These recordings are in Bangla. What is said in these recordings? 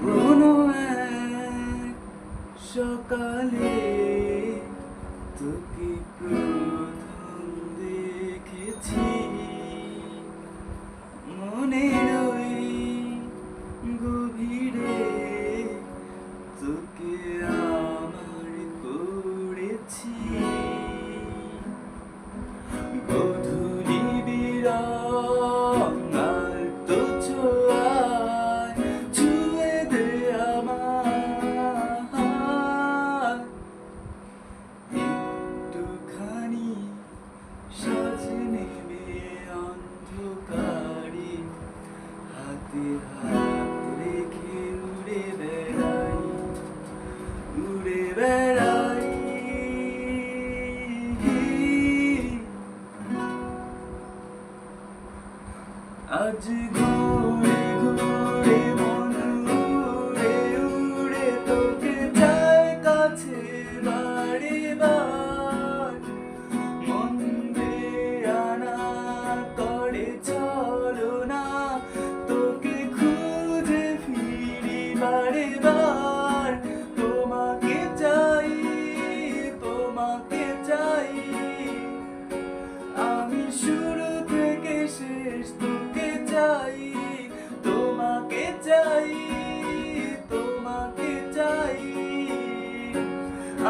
কোনো এক সকালে হাতে হাত রেখে উড়ে বেড়াই? উড়ে বেড়াই আজ ঘুরে ঘুরে মন উড়ে উড়ে তোকে চাই কাছে বাড়ি বাড়ি মন আনা করে চাই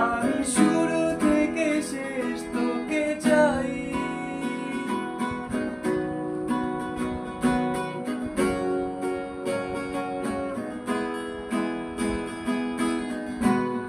Sure.